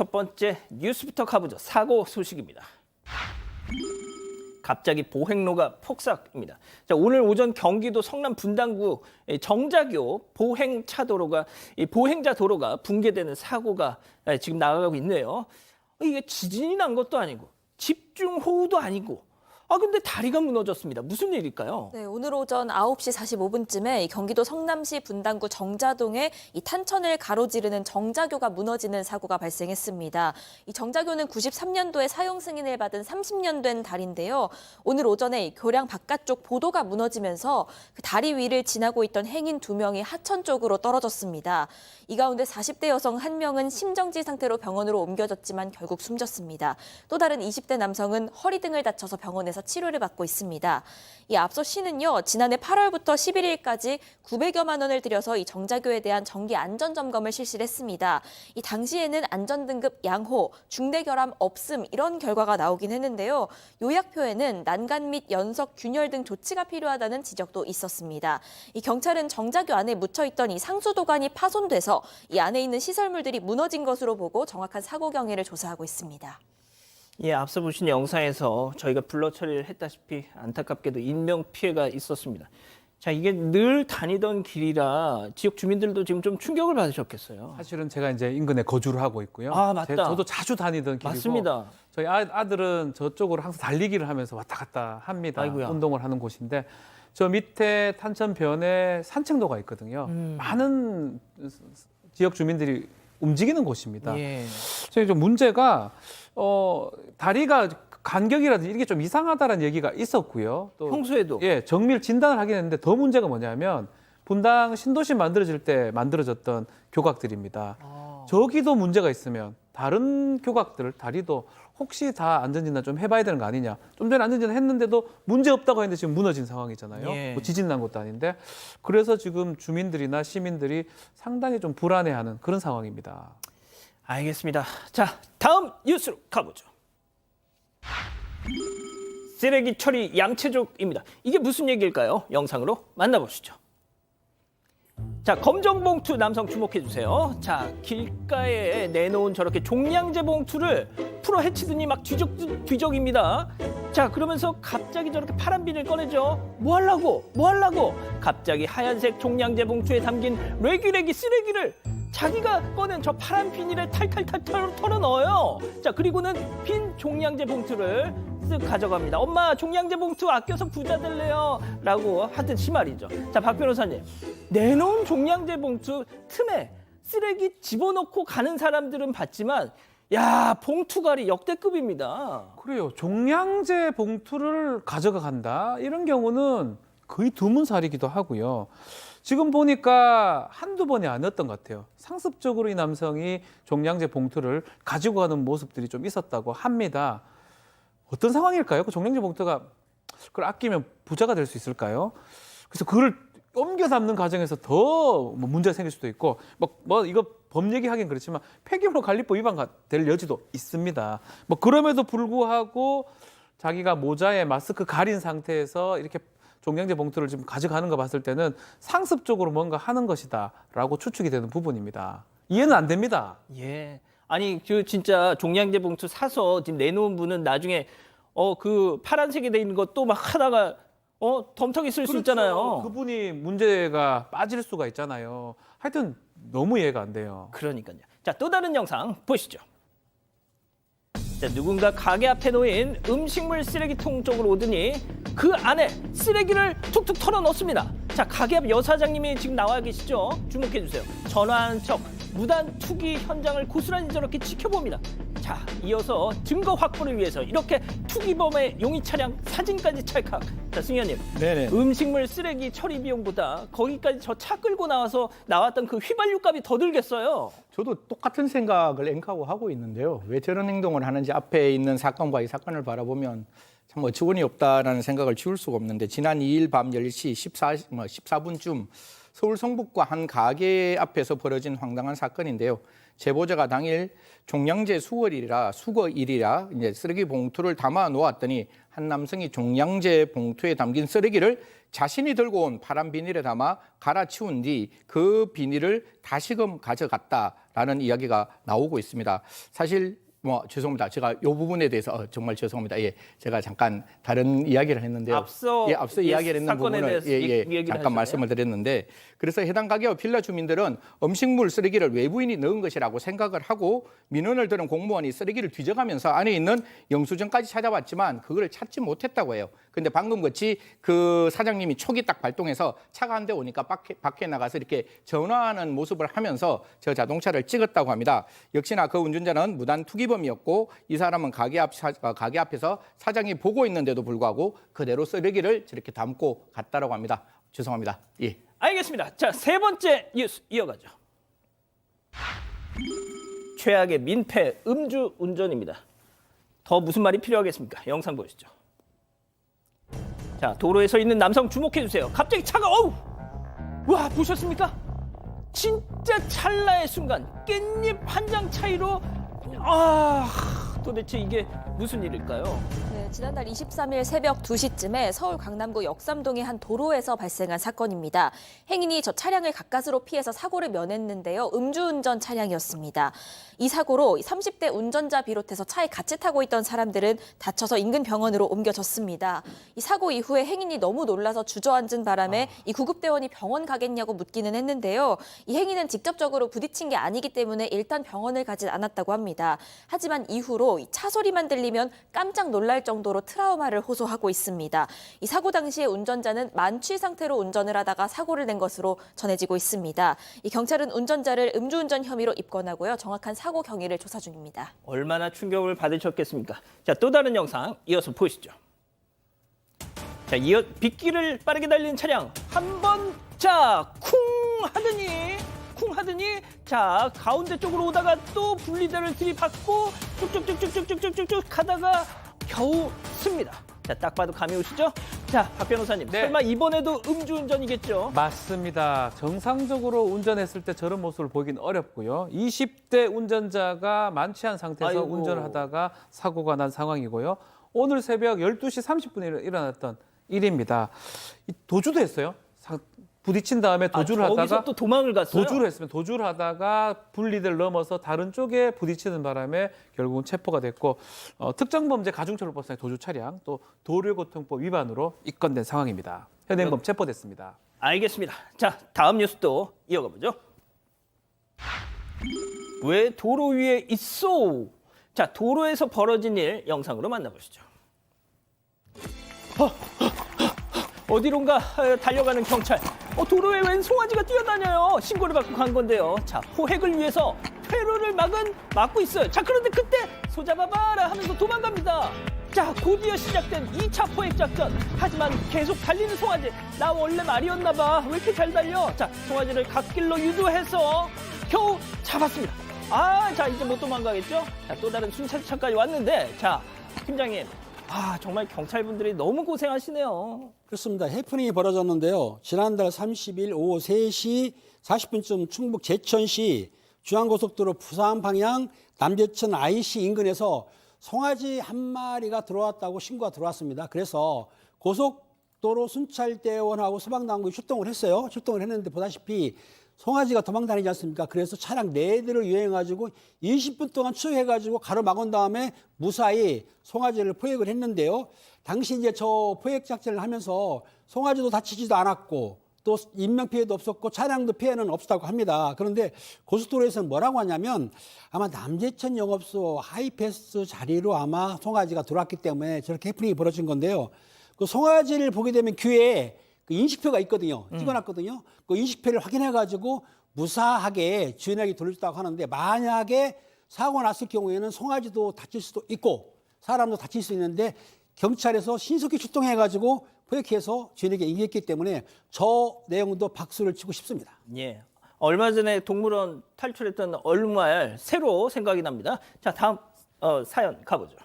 첫 번째 뉴스부터 가보죠. 사고 소식입니다. 갑자기 보행로가 폭삭입니다. 자, 오늘 오전 경기도 성남 분당구 정자교 보행차 도로가 이 보행자 도로가 붕괴되는 사고가 예, 지금 나가고 있네요. 이게 지진이 난 것도 아니고 집중 호우도 아니고 아 근데 다리가 무너졌습니다. 무슨 일일까요? 네, 오늘 오전 9시 45분쯤에 경기도 성남시 분당구 정자동에 이 탄천을 가로지르는 정자교가 무너지는 사고가 발생했습니다. 이 정자교는 93년도에 사용 승인을 받은 30년 된 다리인데요. 오늘 오전에 이 교량 바깥쪽 보도가 무너지면서 그 다리 위를 지나고 있던 행인 두 명이 하천 쪽으로 떨어졌습니다. 이 가운데 40대 여성 한 명은 심정지 상태로 병원으로 옮겨졌지만 결국 숨졌습니다. 또 다른 20대 남성은 허리 등을 다쳐서 병원에서 치료를 받고 있습니다. 이 앞서 시는요, 지난해 8월부터 11일까지 900여만 원을 들여서 이 정자교에 대한 정기 안전 점검을 실시를 했습니다. 이 당시에는 안전 등급 양호, 중대 결함 없음 이런 결과가 나오긴 했는데요. 요약표에는 난간 및 연석 균열 등 조치가 필요하다는 지적도 있었습니다. 이 경찰은 정자교 안에 묻혀 있던 이 상수 도관이 파손돼서 이 안에 있는 시설물들이 무너진 것으로 보고 정확한 사고 경위를 조사하고 있습니다. 예, 앞서 보신 영상에서 저희가 블러 처리를 했다시피 안타깝게도 인명 피해가 있었습니다. 자, 이게 늘 다니던 길이라 지역 주민들도 지금 좀 충격을 받으셨겠어요. 사실은 제가 이제 인근에 거주를 하고 있고요. 아, 맞다. 제- 저도 자주 다니던 길이고 맞습니다. 저희 아, 아들은 저쪽으로 항상 달리기를 하면서 왔다 갔다 합니다. 아이고야. 운동을 하는 곳인데 저 밑에 탄천변에 산책로가 있거든요. 음. 많은 지역 주민들이 움직이는 곳입니다. 예. 저희 좀 문제가 어 다리가 간격이라든지 이게 좀 이상하다는 얘기가 있었고요. 또 평소에도 예, 정밀 진단을 하긴 했는데 더 문제가 뭐냐면 분당 신도시 만들어질 때 만들어졌던 교각들입니다. 아, 저기도 문제가 있으면 다른 교각들 다리도 혹시 다 안전진단 좀 해봐야 되는 거 아니냐. 좀 전에 안전진단 했는데도 문제 없다고 했는데 지금 무너진 상황이잖아요. 예. 뭐 지진 난 것도 아닌데 그래서 지금 주민들이나 시민들이 상당히 좀 불안해하는 그런 상황입니다. 알겠습니다. 자, 다음 뉴스로 가보죠. 쓰레기 처리 양체족입니다. 이게 무슨 얘기일까요? 영상으로 만나보시죠. 자, 검정 봉투 남성 주목해 주세요. 자, 길가에 내놓은 저렇게 종량제 봉투를 풀어 헤치더니 막 뒤적 뒤적입니다. 자, 그러면서 갑자기 저렇게 파란 비닐 꺼내죠. 뭐 하려고? 뭐 하려고? 갑자기 하얀색 종량제 봉투에 담긴 레기레기 쓰레기를 자기가 꺼낸 저 파란 비닐에 탈탈탈 털어, 넣어요. 자, 그리고는 빈 종량제 봉투를 쓱 가져갑니다. 엄마, 종량제 봉투 아껴서 부자 될래요. 라고 하듯이 말이죠. 자, 박 변호사님. 내놓은 종량제 봉투 틈에 쓰레기 집어넣고 가는 사람들은 봤지만, 야, 봉투갈이 역대급입니다. 그래요. 종량제 봉투를 가져가 간다. 이런 경우는 거의 드문살이기도 하고요. 지금 보니까 한두 번이 아니었던 것 같아요. 상습적으로 이 남성이 종량제 봉투를 가지고 가는 모습들이 좀 있었다고 합니다. 어떤 상황일까요? 그 종량제 봉투가 그걸 아끼면 부자가 될 수 있을까요? 그래서 그걸 옮겨 담는 과정에서 더 뭐 문제가 생길 수도 있고 뭐, 뭐 이거 법 얘기하긴 그렇지만 폐기물 관리법 위반가 될 여지도 있습니다. 뭐 그럼에도 불구하고 자기가 모자에 마스크 가린 상태에서 이렇게 종량제 봉투를 지금 가져가는 거 봤을 때는 상습적으로 뭔가 하는 것이다라고 추측이 되는 부분입니다. 이해는 안 됩니다. 예. 아니, 그 진짜 종량제 봉투 사서 지금 내놓은 분은 나중에 어, 그 파란색이 돼 있는 것도 막 하다가 어, 덤터기 쓸수 있잖아요. 그렇죠. 그분이 문제가 빠질 수가 있잖아요. 하여튼 너무 이해가 안 돼요. 그러니까요. 자, 또 다른 영상 보시죠. 자, 누군가 가게 앞에 놓인 음식물 쓰레기통 쪽으로 오더니 그 안에 쓰레기를 툭툭 털어 넣습니다. 자, 가게 앞 여사장님이 지금 나와 계시죠? 주목해 주세요. 전화한 척 무단 투기 현장을 고스란히 저렇게 지켜봅니다. 자, 이어서 증거 확보를 위해서 이렇게 투기범의 용의 차량 사진까지 찰칵. 자, 승현님. 네네. 음식물 쓰레기 처리 비용보다 거기까지 저 차 끌고 나와서 나왔던 그 휘발유 값이 더 들겠어요. 저도 똑같은 생각을 앵커하고 하고 있는데요. 왜 저런 행동을 하는지 앞에 있는 사건과 이 사건을 바라보면 참 어처구니 없다라는 생각을 지울 수가 없는데 지난 2일 밤 10시 14, 뭐 14분쯤 서울 성북과 한 가게 앞에서 벌어진 황당한 사건인데요. 제보자가 당일 종량제 수거일이라 수거일이라 이제 쓰레기 봉투를 담아 놓았더니 한 남성이 종량제 봉투에 담긴 쓰레기를 자신이 들고 온 파란 비닐에 담아 갈아치운 뒤 그 비닐을 다시금 가져갔다라는 이야기가 나오고 있습니다. 사실 뭐 죄송합니다. 제가 이 부분에 대해서 어, 정말 죄송합니다. 예, 제가 잠깐 다른 이야기를 했는데요. 앞서 예, 앞서 예, 이야기를 했는 사건에 부분을 대해서 예, 이- 예, 얘기를 잠깐 하셨네요. 말씀을 드렸는데 그래서 해당 가게와 빌라 주민들은 음식물 쓰레기를 외부인이 넣은 것이라고 생각을 하고 민원을 들은 공무원이 쓰레기를 뒤져가면서 안에 있는 영수증까지 찾아봤지만 그걸 찾지 못했다고 해요. 근데 방금 같이 그 사장님이 촉이 딱 발동해서 차가 한 대 오니까 밖에, 밖에 나가서 이렇게 전화하는 모습을 하면서 저 자동차를 찍었다고 합니다. 역시나 그 운전자는 무단 투기범이었고 이 사람은 가게 앞 사- 어, 가게 앞에서 사장이 보고 있는데도 불구하고 그대로 쓰레기를 저렇게 담고 갔다라고 합니다. 죄송합니다. 예. 알겠습니다. 자, 세 번째 뉴스 이어가죠. 최악의 민폐 음주 운전입니다. 더 무슨 말이 필요하겠습니까? 영상 보시죠. 자, 도로에 서 있는 남성 주목해 주세요. 갑자기 차가 어우! 와, 보셨습니까? 진짜 찰나의 순간 깻잎 한 장 차이로 아, 도대체 이게 무슨 일일까요? 네, 지난달 23일 새벽 2시쯤에 서울 강남구 역삼동의 한 도로에서 발생한 사건입니다. 행인이 저 차량을 가까스로 피해서 사고를 면했는데요. 음주운전 차량이었습니다. 이 사고로 30대 운전자 비롯해서 차에 같이 타고 있던 사람들은 다쳐서 인근 병원으로 옮겨졌습니다. 이 사고 이후에 행인이 너무 놀라서 주저앉은 바람에 이 구급대원이 병원 가겠냐고 묻기는 했는데요. 이 행인은 직접적으로 부딪힌 게 아니기 때문에 일단 병원을 가진 않았다고 합니다. 하지만 이후로 이차 소리만 들리면 깜짝 놀랄 정도로 트라우마를 호소하고 있습니다. 이 사고 당시에 운전자는 만취 상태로 운전을 하다가 사고를 낸 것으로 전해지고 있습니다. 이 경찰은 운전자를 음주운전 혐의로 입건하고요. 정확한 사고 경위를 조사 중입니다. 얼마나 충격을 받으셨겠습니까? 자, 또 다른 영상 이어서 보시죠. 자, 이어 빗길을 빠르게 달리는 차량 한 번, 자, 쿵 하더니 쿵 하더니 자 가운데 쪽으로 오다가 또 분리대를 들이받고 쭉쭉쭉쭉쭉쭉쭉쭉 가다가 겨우 씁니다. 자, 딱 봐도 감이 오시죠? 자, 박 변호사님, 네. 설마 이번에도 음주운전이겠죠? 맞습니다. 정상적으로 운전했을 때 저런 모습을 보긴 어렵고요. 20대 운전자가 만취한 상태에서 아이고. 운전을 하다가 사고가 난 상황이고요. 오늘 새벽 12시 30분에 일어났던 일입니다. 이 도주도 했어요. 상- 부딪힌 다음에 도주를 아, 하다가 또 도망을 갔어요. 도주를 했으면 도주를 하다가 분리대를 넘어서 다른 쪽에 부딪히는 바람에 결국은 체포가 됐고 어, 특정범죄 가중처벌법상의 도주 차량 또 도로교통법 위반으로 입건된 상황입니다. 현행범 체포됐습니다. 알겠습니다. 자, 다음 뉴스도 이어가 보죠. 왜 도로 위에 있어? 자, 도로에서 벌어진 일 영상으로 만나보시죠. 어, 어, 어, 어디론가 어, 달려가는 경찰. 어, 도로에 웬 송아지가 뛰어다녀요. 신고를 받고 간 건데요. 자, 포획을 위해서 퇴로를 막은 막고 있어요. 자, 그런데 그때 소잡아봐라 하면서 도망갑니다. 자, 곧이어 시작된 2차 포획 작전. 하지만 계속 달리는 송아지. 나 원래 말이었나 봐. 왜 이렇게 잘 달려? 자, 송아지를 갓길로 유도해서 겨우 잡았습니다. 아, 자, 이제 못 도망가겠죠? 자, 또 다른 순찰차까지 왔는데, 자, 팀장님. 아, 정말 경찰분들이 너무 고생하시네요. 그렇습니다. 해프닝이 벌어졌는데요. 지난달 30일 오후 3시 40분쯤 충북 제천시 중앙고속도로 부산 방향 남제천 IC 인근에서 송아지 한 마리가 들어왔다고 신고가 들어왔습니다. 그래서 고속도로 순찰대원하고 소방당국이 출동을 했어요. 출동을 했는데 보다시피 송아지가 도망다니지 않습니까? 그래서 차량 네 대를 유행해가지고 20분 동안 추격해가지고 가로막은 다음에 무사히 송아지를 포획을 했는데요. 당시 이제 저 포획 작전을 하면서 송아지도 다치지도 않았고 또 인명 피해도 없었고 차량도 피해는 없었다고 합니다. 그런데 고속도로에서는 뭐라고 하냐면 아마 남제천 영업소 하이패스 자리로 아마 송아지가 들어왔기 때문에 저렇게 해프닝이 벌어진 건데요. 그 송아지를 보게 되면 귀에 그 인식표가 있거든요. 찍어놨거든요. 그 인식표를 확인해가지고 무사하게 주인에게 돌려줬다고 하는데 만약에 사고 났을 경우에는 송아지도 다칠 수도 있고 사람도 다칠 수 있는데 경찰에서 신속히 출동해가지고 포획해서 주인에게 인계했기 때문에 저 내용도 박수를 치고 싶습니다. 예. 얼마 전에 동물원 탈출했던 얼말 새로 생각이 납니다. 자, 다음 어, 사연 가보죠.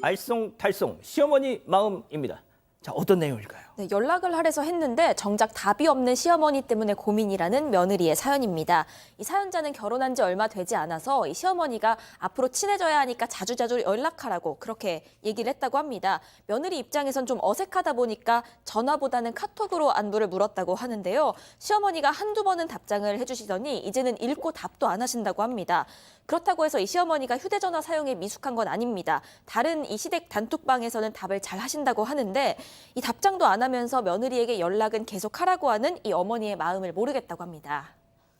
알쏭달쏭 시어머니 마음입니다. 자, 어떤 내용일까요? 네, 연락을 하래서 했는데 정작 답이 없는 시어머니 때문에 고민이라는 며느리의 사연입니다. 이 사연자는 결혼한 지 얼마 되지 않아서 이 시어머니가 앞으로 친해져야 하니까 자주자주 연락하라고 그렇게 얘기를 했다고 합니다. 며느리 입장에선 좀 어색하다 보니까 전화보다는 카톡으로 안부를 물었다고 하는데요. 시어머니가 한두 번은 답장을 해주시더니 이제는 읽고 답도 안 하신다고 합니다. 그렇다고 해서 이 시어머니가 휴대전화 사용에 미숙한 건 아닙니다. 다른 이 시댁 단톡방에서는 답을 잘 하신다고 하는데 이 답장도 안 하면서 며느리에게 연락은 계속 하라고 하는 이 어머니의 마음을 모르겠다고 합니다.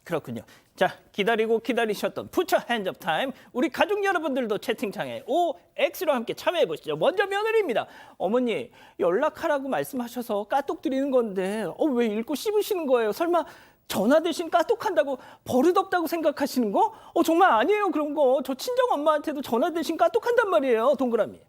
그렇군요. 자, 기다리고 기다리셨던 푸처 핸즈업 타임. 우리 가족 여러분들도 채팅창에 OX로 함께 참여해 보시죠. 먼저 며느리입니다. 어머니, 연락하라고 말씀하셔서 까똑 드리는 건데 어, 왜 읽고 씹으시는 거예요? 설마 전화 대신 까똑한다고 버릇없다고 생각하시는 거? 어, 정말 아니에요, 그런 거. 저 친정 엄마한테도 전화 대신 까똑한단 말이에요, 동그라미.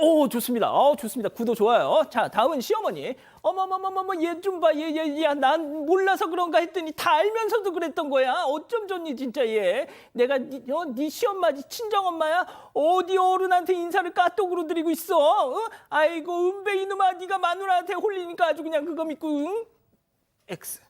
오 좋습니다. 어 좋습니다. 구도 좋아요. 자 다음은 시어머니. 어머머머머머 얘 좀 봐. 얘 얘 얘 난 몰라서 그런가 했더니 다 알면서도 그랬던 거야. 어쩜 좋니 진짜 얘. 내가 니, 어, 네 시엄마지 친정 엄마야. 어디 어른한테 인사를 까똑으로 드리고 있어. 어? 아이고 은배 이놈아 네가 마누라한테 홀리니까 아주 그냥 그거 믿고 응? X.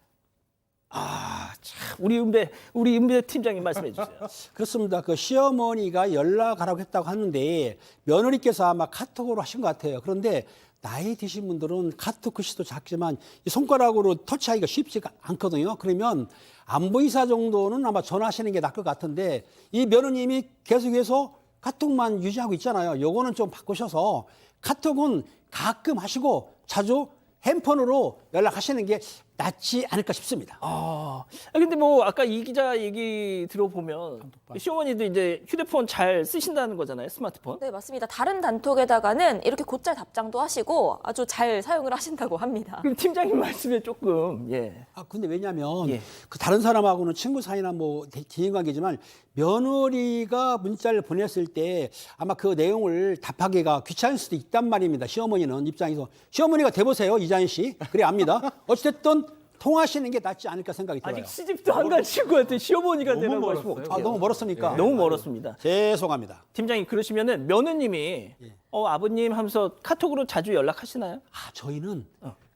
아, 참 우리 은배 우리 은배 팀장님 말씀해 주세요. 그렇습니다. 그 시어머니가 연락하라고 했다고 하는데 며느리께서 아마 카톡으로 하신 것 같아요. 그런데 나이 드신 분들은 카톡 글씨도 작지만 이 손가락으로 터치하기가 쉽지가 않거든요. 그러면 안보이사 정도는 아마 전화하시는 게 나을 것 같은데 이 며느님이 계속해서 카톡만 유지하고 있잖아요. 요거는 좀 바꾸셔서 카톡은 가끔 하시고 자주 핸폰으로 연락하시는 게 낫지 않을까 싶습니다. 아, 아, 근데 뭐 아까 이 기자 얘기 들어보면 시어머니도 이제 휴대폰 잘 쓰신다는 거잖아요, 스마트폰. 네, 맞습니다. 다른 단톡에다가는 이렇게 곧잘 답장도 하시고 아주 잘 사용을 하신다고 합니다. 그럼 팀장님 말씀에 조금 예. 아 근데 왜냐하면 예. 그 다른 사람하고는 친구 사이나 뭐 대- 대인 관계지만 며느리가 문자를 보냈을 때 아마 그 내용을 답하기가 귀찮을 수도 있단 말입니다. 시어머니는 입장에서 시어머니가 대보세요 이자연 씨 그래 압니다. 어찌됐든 통하시는 게 낫지 않을까 생각이 들어요. 아직 시집도 안간 친구한테 시어머니가 너무 되라고 하시면 멀었어요. 어떡해요? 아 너무 멀었습니까? 너무 멀었습니다. 죄송합니다. 팀장님 그러시면은 며느님이 어 아버님 하면서 카톡으로 자주 연락하시나요? 아 저희는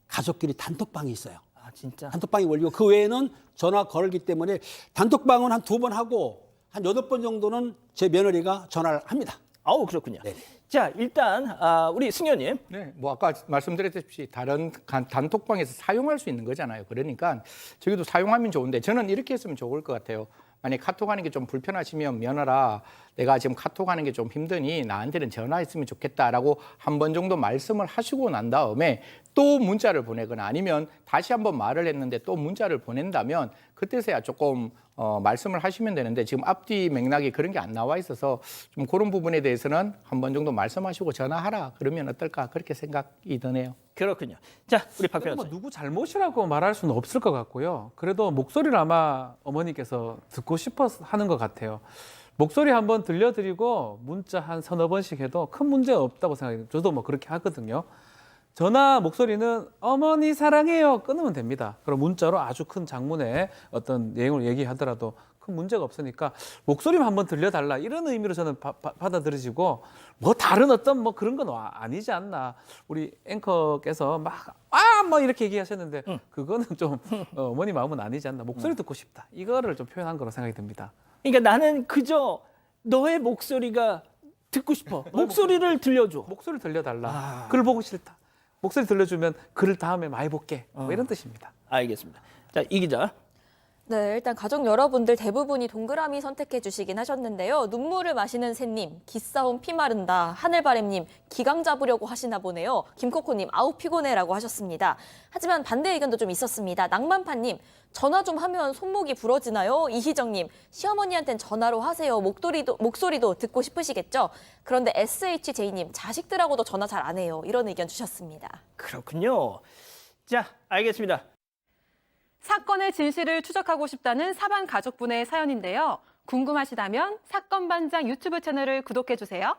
가족끼리 단톡방이 있어요. 아 진짜. 단톡방이 올리고 그 외에는 전화 걸기 때문에 단톡방은 한 두 번 하고 한 여덟 번 정도는 제 며느리가 전화를 합니다. 아우 그렇군요. 네. 자 일단 아, 우리 승현님 네, 뭐 아까 말씀드렸듯이 다른 간- 단톡방에서 사용할 수 있는 거잖아요. 그러니까 저기도 사용하면 좋은데 저는 이렇게 했으면 좋을 것 같아요. 만약 카톡 하는 게 좀 불편하시면 며느라 내가 지금 카톡 하는 게 좀 힘드니 나한테는 전화했으면 좋겠다라고 한 번 정도 말씀을 하시고 난 다음에 또 문자를 보내거나 아니면 다시 한번 말을 했는데 또 문자를 보낸다면 그때서야 조금 어, 말씀을 하시면 되는데 지금 앞뒤 맥락이 그런 게 안 나와 있어서 좀 그런 부분에 대해서는 한 번 정도 말씀하시고 전화하라 그러면 어떨까 그렇게 생각이 드네요. 그렇군요. 자 우리 박뭐 변호사. 누구 잘못이라고 말할 수는 없을 것 같고요. 그래도 목소리를 아마 어머니께서 듣고 싶어서 하는 것 같아요. 목소리 한번 들려드리고 문자 한 서너 번씩 해도 큰 문제 없다고 생각해요. 저도 뭐 그렇게 하거든요. 전화 목소리는 어머니 사랑해요 끊으면 됩니다. 그럼 문자로 아주 큰 장문의 어떤 내용을 얘기하더라도 큰 문제가 없으니까 목소리만 한번 들려달라 이런 의미로 저는 바- 바- 받아들여지고 뭐 다른 어떤 뭐 그런 건 아- 아니지 않나 우리 앵커께서 막 아 뭐 이렇게 얘기하셨는데 그거는 좀 어, 어머니 마음은 아니지 않나 목소리 듣고 싶다 이거를 좀 표현한 거로 생각이 듭니다. 그러니까 나는 그저 너의 목소리가 듣고 싶어. 목소리를 들려줘. 목소리 들려달라. 아. 글 보고 싫다. 목소리 들려주면 글을 다음에 많이 볼게. 뭐 이런 뜻입니다. 알겠습니다. 자 이 기자. 네, 일단 가족 여러분들 대부분이 동그라미 선택해 주시긴 하셨는데요. 눈물을 마시는 새님, 기싸움 피 마른다. 하늘바램님, 기강 잡으려고 하시나 보네요. 김코코님, 아우 피곤해라고 하셨습니다. 하지만 반대 의견도 좀 있었습니다. 낭만파님, 전화 좀 하면 손목이 부러지나요? 이희정님, 시어머니한텐 전화로 하세요. 목소리도, 목소리도 듣고 싶으시겠죠? 그런데 SHJ님, 자식들하고도 전화 잘 안 해요. 이런 의견 주셨습니다. 그렇군요. 자 알겠습니다. 사건의 진실을 추적하고 싶다는 사반 가족분의 사연인데요. 궁금하시다면 사건 반장 유튜브 채널을 구독해 주세요.